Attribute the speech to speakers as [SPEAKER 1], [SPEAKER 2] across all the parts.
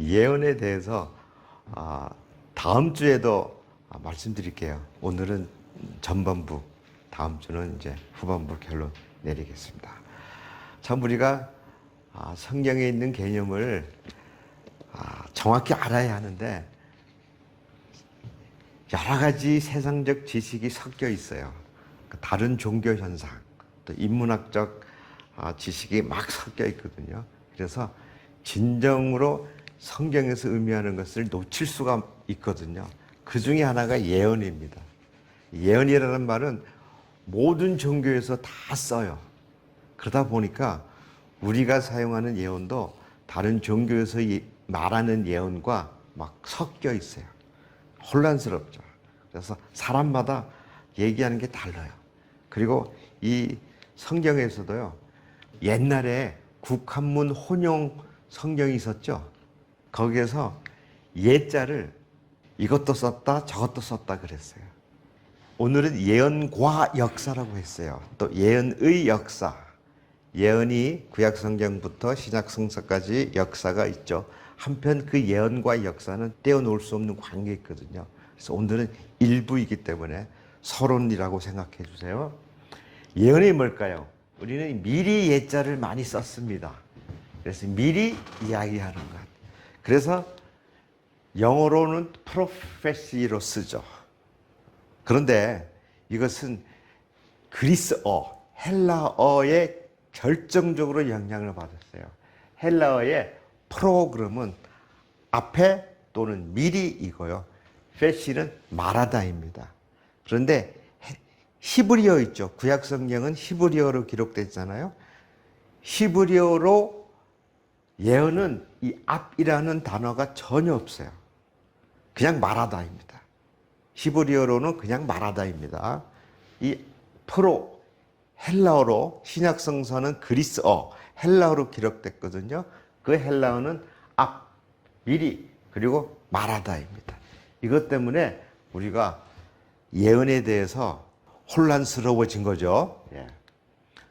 [SPEAKER 1] 예언에 대해서 아, 다음 주에도 아, 말씀드릴게요. 오늘은 전반부, 다음 주는 이제 후반부 결론 내리겠습니다. 참 우리가 아, 성경에 있는 개념을 아, 정확히 알아야 하는데 여러 가지 세상적 지식이 섞여 있어요. 그 다른 종교 현상, 또 인문학적 아, 지식이 막 섞여 있거든요. 그래서 진정으로 성경에서 의미하는 것을 놓칠 수가 있거든요. 그 중에 하나가 예언입니다. 예언이라는 말은 모든 종교에서 다 써요. 그러다 보니까 우리가 사용하는 예언도 다른 종교에서 이- 말하는 예언과 막 섞여 있어요. 혼란스럽죠. 그래서 사람마다 얘기하는 게 달라요. 그리고 이 성경에서도요, 옛날에 국한문 혼용 성경이 있었죠. 거기에서 예자를 이것도 썼다, 저것도 썼다 그랬어요. 오늘은 예언과 역사라고 했어요. 또 예언의 역사. 예언이 구약 성경부터 신약 성서까지 역사가 있죠. 한편 그 예언과 역사는 떼어놓을 수 없는 관계 있거든요. 그래서 오늘은 일부이기 때문에 서론이라고 생각해 주세요. 예언이 뭘까요? 우리는 미리 예자를 많이 썼습니다. 그래서 미리 이야기하는 것. 그래서 영어로는 프로페시로 쓰죠. 그런데 이것은 그리스어, 헬라어에 결정적으로 영향을 받았어요. 헬라어의 프로그램은 앞에 또는 미리 이고요. 페시는 말하다입니다. 그런데 해- 히브리어 있죠. 구약 성경은 히브리어로 기록됐잖아요. 히브리어로 예언은 이 앞이라는 단어가 전혀 없어요. 그냥 말하다입니다. 히브리어로는 그냥 말하다입니다. 이 프로 헬라어로 신약 성서는 그리스어 헬라어로 기록됐거든요. 그 헬라어는 앞, 미리 그리고 말하다입니다. 이것 때문에 우리가 예언에 대해서 혼란스러워진 거죠. 예.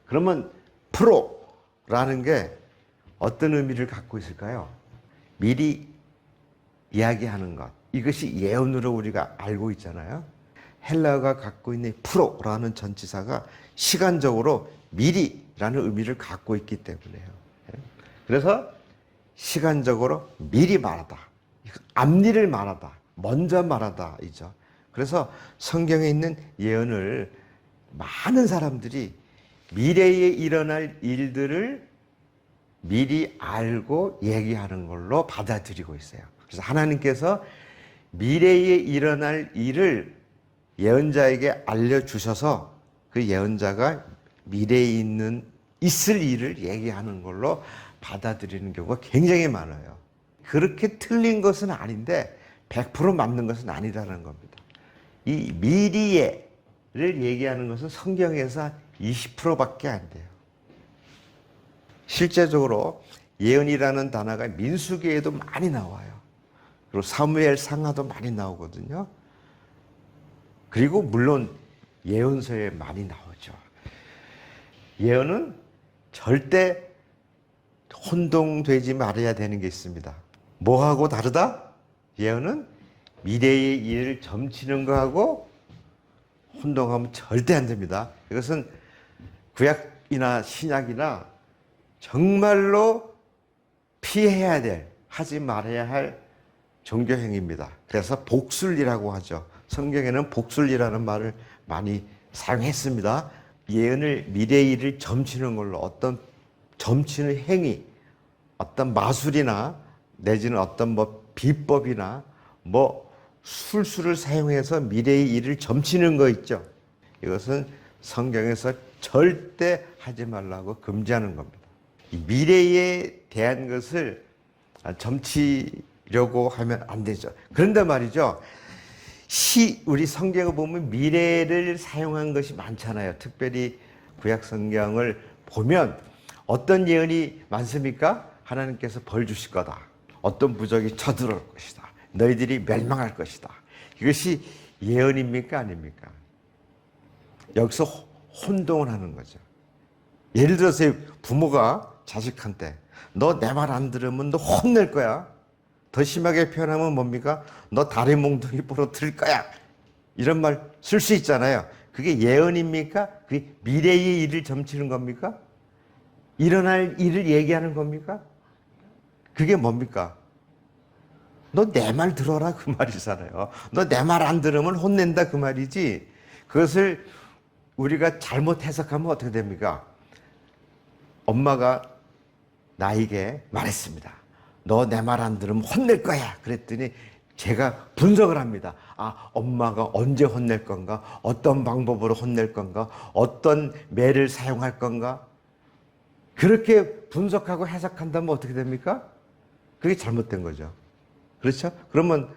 [SPEAKER 1] 그러면 프로라는 게 어떤 의미를 갖고 있을까요? 미리 이야기하는 것. 이것이 예언으로 우리가 알고 있잖아요. 헬라어가 갖고 있는 프로라는 전치사가 시간적으로 미리라는 의미를 갖고 있기 때문에요. 예. 그래서 시간적으로 미리 말하다. 앞일을 말하다. 먼저 말하다이죠. 그래서 성경에 있는 예언을 많은 사람들이 미래에 일어날 일들을 미리 알고 얘기하는 걸로 받아들이고 있어요. 그래서 하나님께서 미래에 일어날 일을 예언자에게 알려주셔서 그 예언자가 미래에 있는 있을 일을 얘기하는 걸로 받아들이는 경우가 굉장히 많아요. 그렇게 틀린 것은 아닌데 100% 맞는 것은 아니라는 겁니다. 이 미리에를 얘기하는 것은 성경에서 20%밖에 안 돼요. 실제적으로 예언이라는 단어가 민수기에도 많이 나와요. 그리고 사무엘 상하도 많이 나오거든요. 그리고 물론 예언서에 많이 나오죠. 예언은 절대 혼동되지 말아야 되는 게 있습니다. 뭐하고 다르다? 예언은 미래의 일을 점치는 거하고 혼동하면 절대 안 됩니다. 이것은 구약이나 신약이나 정말로 피해야 될, 하지 말아야 할 종교 행위입니다. 그래서 복술이라고 하죠. 성경에는 복술이라는 말을 많이 사용했습니다. 예언을 미래의 일을 점치는 걸로 어떤 점치는 행위, 어떤 마술이나 내지는 어떤 뭐 비법이나 뭐 술수를 사용해서 미래의 일을 점치는 거 있죠. 이것은 성경에서 절대 하지 말라고 금지하는 겁니다. 이 미래에 대한 것을 점치려고 하면 안 되죠. 그런데 말이죠. 시 우리 성경을 보면 미래를 사용한 것이 많잖아요. 특별히 구약 성경을 보면 어떤 예언이 많습니까? 하나님께서 벌 주실 거다. 어떤 부적이 쳐들어올 것이다. 너희들이 멸망할 것이다. 이것이 예언입니까? 아닙니까? 여기서 혼동을 하는 거죠. 예를 들어서 부모가 자식한테 너 내 말 안 들으면 너 혼낼 거야. 더 심하게 표현하면 뭡니까? 너 다리 몽둥이 부러뜨릴 거야. 이런 말 쓸 수 있잖아요. 그게 예언입니까? 그게 미래의 일을 점치는 겁니까? 일어날 일을 얘기하는 겁니까? 그게 뭡니까? 너 내 말 들어라 그 말이잖아요. 너 내 말 안 들으면 혼낸다 그 말이지. 그것을 우리가 잘못 해석하면 어떻게 됩니까? 엄마가 나에게 말했습니다. 너 내 말 안 들으면 혼낼 거야. 그랬더니 제가 분석을 합니다. 아, 엄마가 언제 혼낼 건가? 어떤 방법으로 혼낼 건가? 어떤 매를 사용할 건가? 그렇게 분석하고 해석한다면 어떻게 됩니까? 그게 잘못된 거죠. 그렇죠? 그러면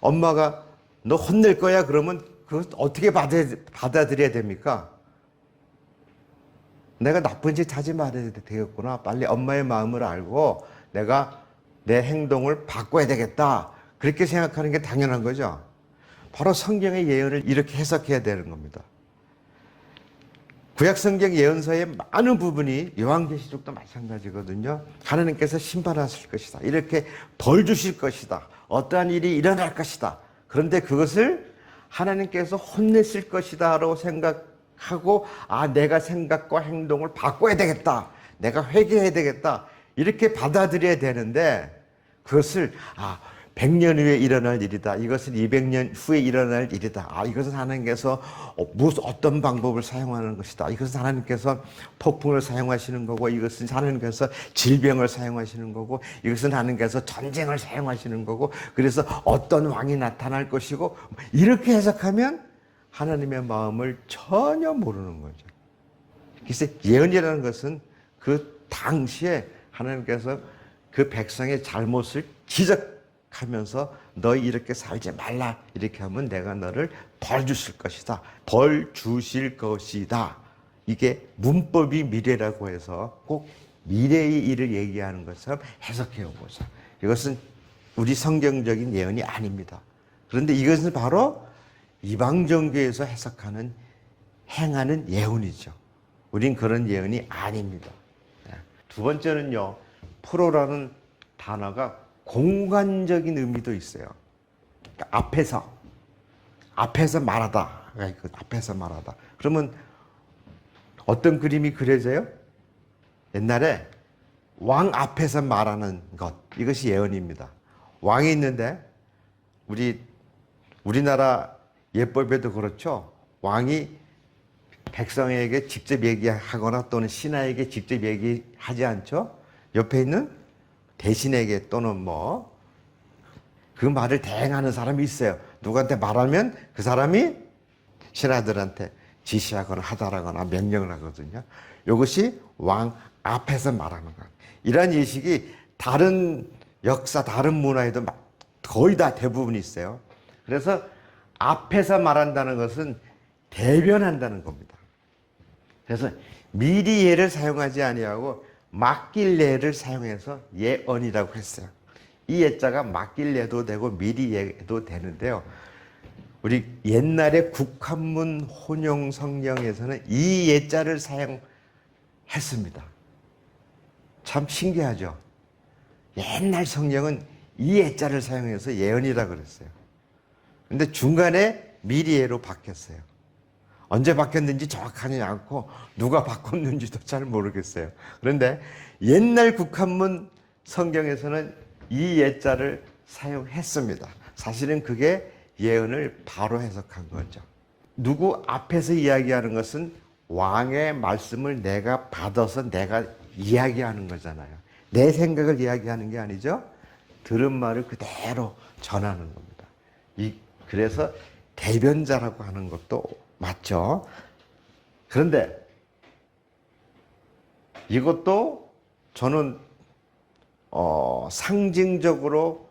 [SPEAKER 1] 엄마가 너 혼낼 거야 그러면 그걸 어떻게 받아, 받아들여야 됩니까? 내가 나쁜 짓 하지 말아야 되겠구나. 빨리 엄마의 마음을 알고 내가 내 행동을 바꿔야 되겠다. 그렇게 생각하는 게 당연한 거죠. 바로 성경의 예언을 이렇게 해석해야 되는 겁니다. 구약 성경 예언서의 많은 부분이 요한계시록도 마찬가지거든요. 하나님께서 심판하실 것이다. 이렇게 벌 주실 것이다. 어떠한 일이 일어날 것이다. 그런데 그것을 하나님께서 혼내실 것이다라고 생각 하고 아 내가 생각과 행동을 바꿔야 되겠다. 내가 회개해야 되겠다. 이렇게 받아들여야 되는데 그것을 아 100년 후에 일어날 일이다. 이것은 200년 후에 일어날 일이다. 아, 이것은 하나님께서 어, 무슨 어떤 방법을 사용하는 것이다. 이것은 하나님께서 폭풍을 사용하시는 거고, 이것은 하나님께서 질병을 사용하시는 거고, 이것은 하나님께서 전쟁을 사용하시는 거고, 그래서 어떤 왕이 나타날 것이고, 이렇게 해석하면 하나님의 마음을 전혀 모르는 거죠. 그래서 예언이라는 것은 그 당시에 하나님께서 그 백성의 잘못을 지적 하면서 너 이렇게 살지 말라 이렇게 하면 내가 너를 벌 주실 것이다 벌 주실 것이다. 이게 문법이 미래라고 해서 꼭 미래의 일을 얘기하는 것처럼 해석해 오고자 이것은 우리 성경적인 예언이 아닙니다. 그런데 이것은 바로 이방 종교에서 해석하는 행하는 예언이죠 우린 그런 예언이 아닙니다 네. 두 번째는요 프로라는 단어가 공간적인 의미도 있어요. 그러니까 앞에서 앞에서 말하다. 그러니까 앞에서 말하다. 그러면 어떤 그림이 그려져요? 옛날에 왕 앞에서 말하는 것 이것이 예언입니다. 왕이 있는데 우리 우리나라 예법에도 그렇죠. 왕이 백성에게 직접 얘기하거나 또는 신하에게 직접 얘기하지 않죠. 옆에 있는 대신에게 또는 뭐 그 말을 대행하는 사람이 있어요. 누구한테 말하면 그 사람이 신하들한테 지시하거나 하다라거나 명령을 하거든요. 이것이 왕 앞에서 말하는 것. 이러한 예식이 다른 역사, 다른 문화에도 거의 다 대부분 있어요. 그래서 앞에서 말한다는 것은 대변한다는 겁니다. 그래서 미리 예를 사용하지 아니하고 맡길래를 사용해서 예언이라고 했어요. 이 예자가 맡길래도 되고 미리 예도 되는데요. 우리 옛날에 국한문 혼용 성경에서는 이 예자를 사용했습니다. 참 신기하죠. 옛날 성경은 이 예자를 사용해서 예언이라 그랬어요. 근데 중간에 미리예로 바뀌었어요. 언제 바뀌었는지 정확하지 않고 누가 바꿨는지도 잘 모르겠어요. 그런데 옛날 국한문 성경에서는 이 예자를 사용했습니다. 사실은 그게 예언을 바로 해석한 거죠. 누구 앞에서 이야기하는 것은 왕의 말씀을 내가 받아서 내가 이야기하는 거잖아요. 내 생각을 이야기하는 게 아니죠. 들은 말을 그대로 전하는 겁니다. 이, 그래서 대변자라고 하는 것도 맞죠? 그런데 이것도 저는 어, 상징적으로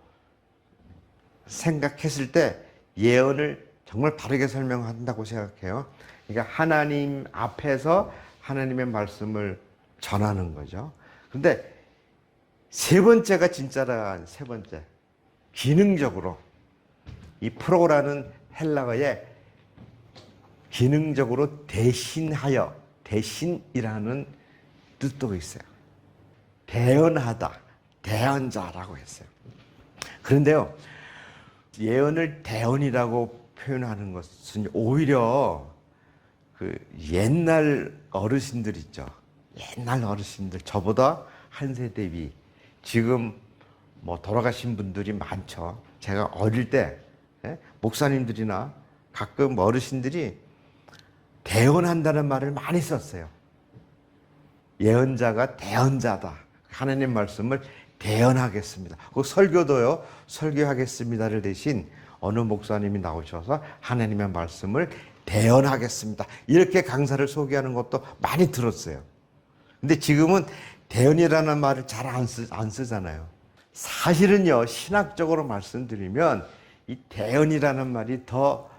[SPEAKER 1] 생각했을 때 예언을 정말 바르게 설명한다고 생각해요. 그러니까 하나님 앞에서 하나님의 말씀을 전하는 거죠. 근데 세 번째가 진짜라 세 번째. 기능적으로 이 프로라는 헬라어에 기능적으로 대신하여 대신이라는 뜻도 있어요. 대언하다, 대언자라고 했어요. 그런데요, 예언을 대언이라고 표현하는 것은 오히려 그 옛날 어르신들 있죠. 옛날 어르신들 저보다 한 세대 위 지금 뭐 돌아가신 분들이 많죠. 제가 어릴 때 예? 목사님들이나 가끔 어르신들이 대언한다는 말을 많이 썼어요. 예언자가 대언자다. 하나님 말씀을 대언하겠습니다. 그 설교도요, 설교하겠습니다를 대신 어느 목사님이 나오셔서 하나님의 말씀을 대언하겠습니다. 이렇게 강사를 소개하는 것도 많이 들었어요. 근데 지금은 대언이라는 말을 잘안안 쓰잖아요. 사실은요, 신학적으로 말씀드리면 이 대언이라는 말이 더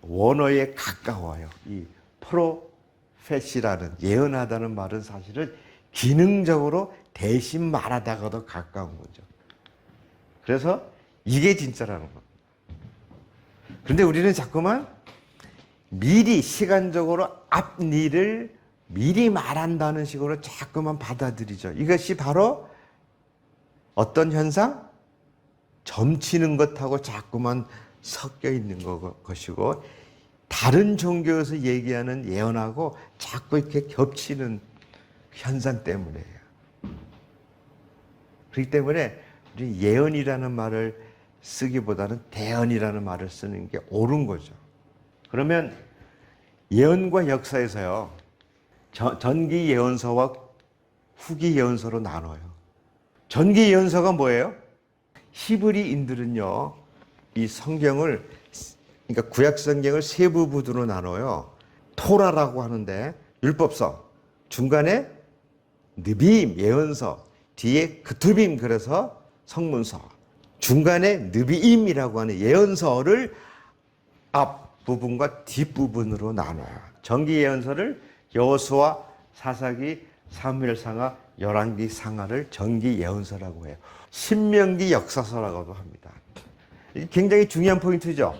[SPEAKER 1] 원어에 가까워요. 이 프로페시라는 예언하다는 말은 사실은 기능적으로 대신 말하다가도 가까운 거죠. 그래서 이게 진짜라는 겁니다. 그런데 우리는 자꾸만 미리 시간적으로 앞 일을 미리 말한다는 식으로 자꾸만 받아들이죠. 이것이 바로 어떤 현상? 점치는 것하고 자꾸만 섞여 있는 거- 것이고 다른 종교에서 얘기하는 예언하고 자꾸 이렇게 겹치는 현상 때문이에요. 그렇기 때문에 우리 예언이라는 말을 쓰기보다는 대언이라는 말을 쓰는 게 옳은 거죠. 그러면 예언과 역사에서요. 전- 전기 예언서와 후기 예언서로 나눠요. 전기 예언서가 뭐예요? 히브리인들은요. 이 성경을 그러니까 구약 성경을 세 부분으로 나눠요. 토라라고 하는데 율법서 중간에 느빔 예언서 뒤에 그투빔 그래서 성문서 중간에 느비임이라고 하는 예언서를 앞 부분과 뒷 부분으로 나눠요. 정기 예언서를 여호수아, 사사기, 사무엘상하, 열왕기 상하를 정기 예언서라고 해요. 신명기 역사서라고도 합니다. 이 굉장히 중요한 포인트죠.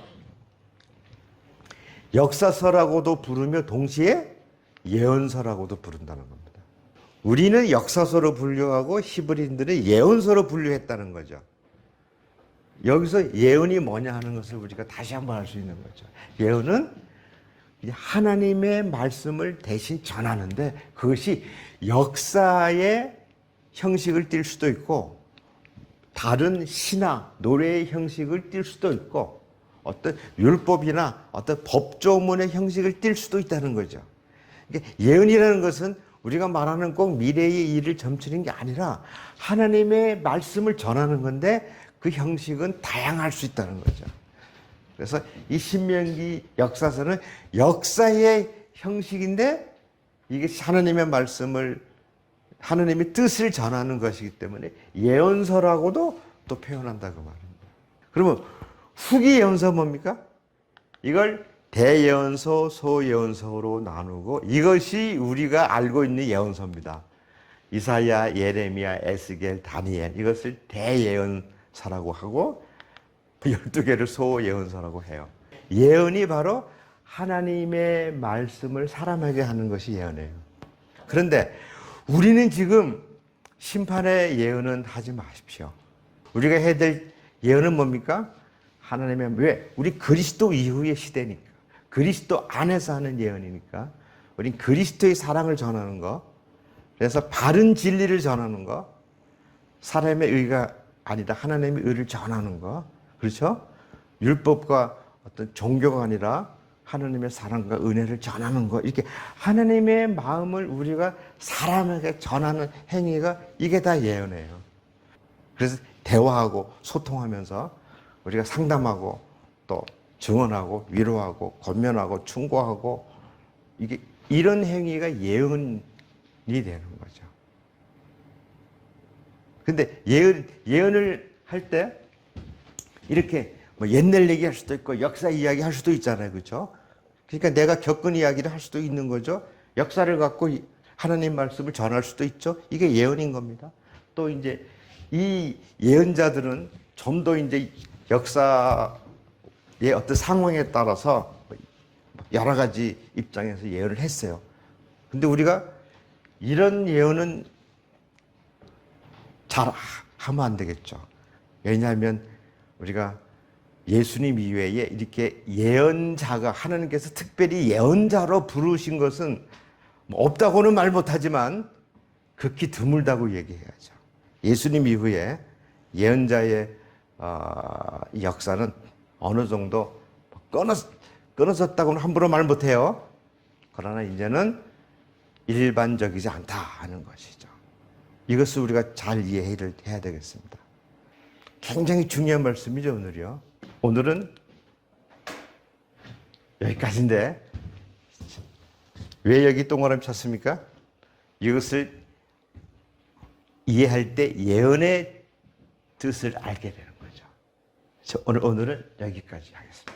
[SPEAKER 1] 역사서라고도 부르며 동시에 예언서라고도 부른다는 겁니다. 우리는 역사서로 분류하고 히브리인들은 예언서로 분류했다는 거죠. 여기서 예언이 뭐냐 하는 것을 우리가 다시 한번 알 수 있는 거죠. 예언은 하나님의 말씀을 대신 전하는데 그것이 역사의 형식을 띌 수도 있고 다른 시나 노래의 형식을 띌 수도 있고 어떤 율법이나 어떤 법조문의 형식을 띌 수도 있다는 거죠. 예언이라는 것은 우리가 말하는 꼭 미래의 일을 점치는 게 아니라 하나님의 말씀을 전하는 건데 그 형식은 다양할 수 있다는 거죠. 그래서 이 신명기 역사서는 역사의 형식인데 이게 하나님의 말씀을 하나님의 뜻을 전하는 것이기 때문에 예언서라고도 또 표현한다고 말합니다. 그러면 후기 예언서 뭡니까? 이걸 대예언서, 소예언서로 나누고 이것이 우리가 알고 있는 예언서입니다. 이사야, 예레미야, 에스겔, 다니엘 이것을 대예언서라고 하고 12개를 소예언서라고 해요. 예언이 바로 하나님의 말씀을 사람에게 하는 것이 예언이에요. 그런데 우리는 지금 심판의 예언은 하지 마십시오. 우리가 해야 될 예언은 뭡니까? 하나님의 왜? 우리 그리스도 이후의 시대니까. 그리스도 안에서 하는 예언이니까. 우린 그리스도의 사랑을 전하는 거. 그래서 바른 진리를 전하는 거. 사람의 의가 아니다. 하나님의 의를 전하는 거. 그렇죠? 율법과 어떤 종교가 아니라 하나님의 사랑과 은혜를 전하는 거. 이렇게 하나님의 마음을 우리가 사람에게 전하는 행위가 이게 다 예언이에요. 그래서 대화하고 소통하면서 우리가 상담하고 또 증언하고 위로하고 권면하고 충고하고 이게 이런 행위가 예언이 되는 거죠. 근데 예언 예언을 할 때 이렇게 뭐 옛날 얘기 할 수도 있고 역사 이야기 할 수도 있잖아요, 그렇죠? 그러니까 내가 겪은 이야기를 할 수도 있는 거죠. 역사를 갖고 이- 하나님 말씀을 전할 수도 있죠. 이게 예언인 겁니다. 또 이제 이 예언자들은 좀 더 이제 역사의 어떤 상황에 따라서 여러 가지 입장에서 예언을 했어요. 근데 우리가 이런 예언은 잘 하- 하면 안 되겠죠. 왜냐하면 우리가 예수님 이외에 이렇게 예언자가 하나님께서 특별히 예언자로 부르신 것은 뭐 없다고는 말 못하지만 극히 드물다고 얘기해야죠. 예수님 이후에 예언자의 어, 이 역사는 어느 정도 끊어, 끊어졌다고는 함부로 말 못해요. 그러나 이제는 일반적이지 않다 하는 것이죠. 이것을 우리가 잘 이해를 해야 되겠습니다. 굉장히 중요한 말씀이죠, 오늘이요. 오늘은 여기까지인데, 왜 여기 동그라미 쳤습니까? 이것을 이해할 때 예언의 뜻을 알게 되는 거죠. 저 오늘, 오늘은 여기까지 하겠습니다.